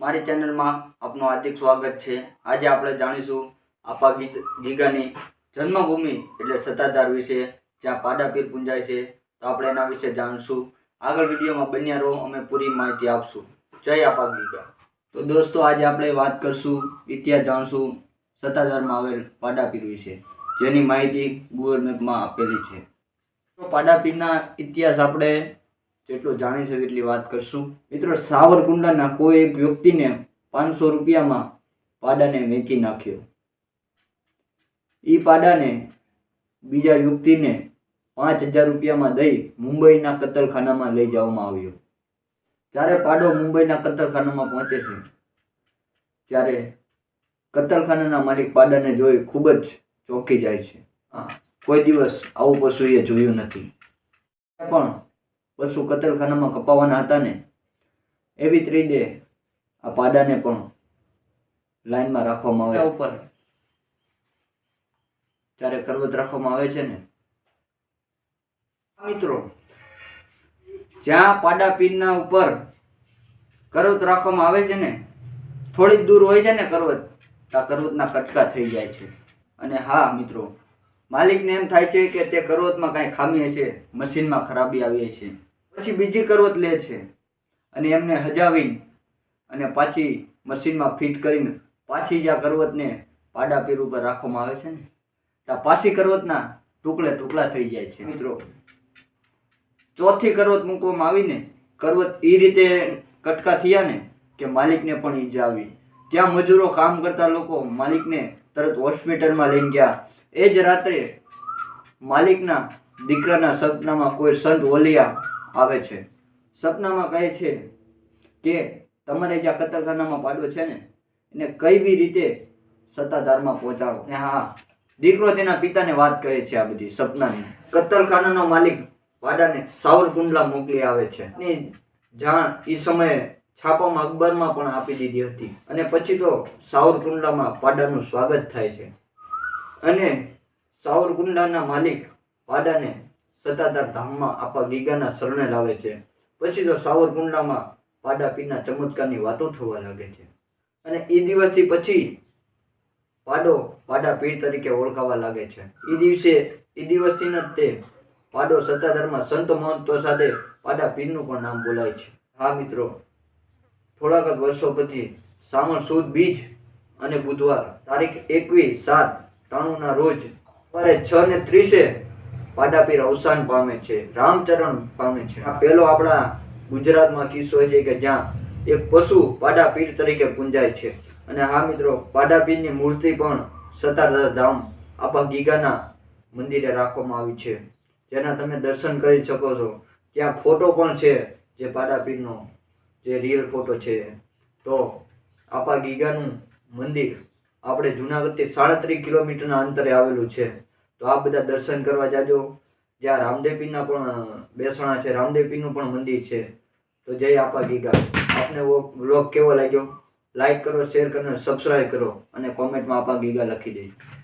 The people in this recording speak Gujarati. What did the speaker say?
મારી ચેનલમાં આપનું હાર્દિક સ્વાગત છે. આજે આપણે જાણીશું આપા ગીત ગીગાની જન્મભૂમિ એટલે સત્તાધાર વિશે, જ્યાં પાડાપીર પૂંજાય છે. તો આપણે એના વિશે જાણીશું. આગળ વિડીયોમાં બન્યા રહો, અમે પૂરી માહિતી આપશું. જય આપા ગીગા. તો દોસ્તો, આજે આપણે વાત કરશું, ઇતિહાસ જાણશું સત્તાધારમાં આવેલ પાડાપીર વિશે, જેની માહિતી ગૂગલ મેપમાં આપેલી છે. તો પાડાપીરના ઇતિહાસ આપણે જેટલું જાણી શકે એટલી વાત કરશું. મિત્રો, સાવરકુંડલાના કોઈ એક વ્યક્તિને પાંચસો રૂપિયામાં પાડાને વેચી નાખ્યો. એ પાડાને બીજા વ્યક્તિને પાંચ હજાર રૂપિયામાં દઈ મુંબઈના કતલખાનામાં લઈ જવામાં આવ્યો. જ્યારે પાડો મુંબઈના કતલખાનામાં પહોંચે છે, ત્યારે કતલખાનાના માલિક પાડાને જોઈ ખૂબ જ ચોંકી જાય છે. હા, કોઈ દિવસ આવું પશુએ જોયું નથી. પણ પશુ કતલખાનામાં કપાવાના હતા ને એવી જ રીતે આ પાડાને પણ લાઈનમાં રાખવામાં આવે. ઉપર. જ્યારે કરવત રાખવામાં આવે છે ને. મિત્રો. જ્યાં પાડા પીરના ઉપર કરવત રાખવામાં આવે છે ને થોડીક દૂર હોય છે ને કરવત તો આ કરવતના કટકા થઈ જાય છે. અને હા મિત્રો માલિકને એમ થાય છે કે તે કરવતમાં કાંઈ ખામી હશે મશીનમાં ખરાબી આવી હશે. પછી બીજી કરવત લે છે. અને એમને હજાવીને અને પાછી મશીનમાં ફિટ કરીને પાછી જ્યાં કરવતને પાડા પીર ઉપર રાખવામાં આવે છે ને? ત્યાં પાછી કરવતના ટુકડે ટુકડા થઈ જાય છે મિત્રો. ચોથી કરવત મૂકવામાં આવીને કરવત એ રીતે કટકા થયા ને કે માલિકને પણ ઈજા આવી. ત્યાં મજૂરો કામ કરતા લોકો માલિકને તરત હોસ્પિટલમાં લઈને ગયા. એ જ રાત્રે માલિકના દીકરાના સપનામાં કોઈ સંત ઓલિયા આવે છે. સપનામાં કહે છે કે તમારે જ્યાં કતલખાનામાં પાડો છે ને, એને કઈ બી રીતે સત્તાધારમાં પહોંચાડો. ને હા, દીકરો તેના પિતાને વાત કહે છે આ બધી સપનાની. કતલખાનાનો માલિક વાડાને સાવરકુંડલા મોકલી આવે છે. ની જાણ એ સમયે છાપામાં અખબારમાં પણ આપી દીધી હતી. અને પછી તો સાવરકુંડલામાં પાડાનું સ્વાગત થાય છે. અને સાવરકુંડલાના માલિક પાડાને સત્તાધાર ધામમાં આપા ગીગાના શરણે લાવે છે. પછી તો સાવરકુંડલામાં પાડા પીરના ચમત્કારની વાતો થવા લાગે છે. અને એ દિવસથી પછી પાડો પાડા પીર તરીકે ઓળખાવા લાગે છે. એ દિવસે, એ દિવસથી જ તે પાડો સત્તાધારમાં સંત મહંતો સાથે પાડા પીરનું પણ નામ બોલાય છે. હા મિત્રો, થોડાક જ વર્ષો પછી સાવણ સુદ બીજ અને બુધવાર તારીખ એકવીસ સાત ત્રાણુંના રોજ સવારે છ ને ત્રીસે પાડાપીર અવસાન પામે છે, રામચરણ પામે છે. આ પહેલો આપણા ગુજરાતમાં કિસ્સો છે કે જ્યાં એક પશુ પાડાપીર તરીકે પૂંજાય છે. અને હા મિત્રો પાડાપીરની મૂર્તિ પણ સત્તાધાર ધામ આપા ગીગાના મંદિરે રાખવામાં આવી છે. જેના તમે દર્શન કરી શકો છો. ત્યાં ફોટો પણ છે જે પાડાપીરનો જે રિયલ ફોટો છે. તો આપા ગીગાનું મંદિર આપણે જુનાગઢથી સાડત્રીસ કિલોમીટરના અંતરે આવેલું છે. તો આ બધા દર્શન કરવા જાજો. જ્યાં રામદેવપીના પણ બેસણા છે રામદેવપીનું પણ મંદિર છે. તો જય આપા ગીગા. આપને વ્લોગ કેવો લાગ્યો? લાઈક કરો, શેર કરો સબસ્ક્રાઈબ કરો અને કોમેન્ટમાં આપા ગીગા લખી દેજો.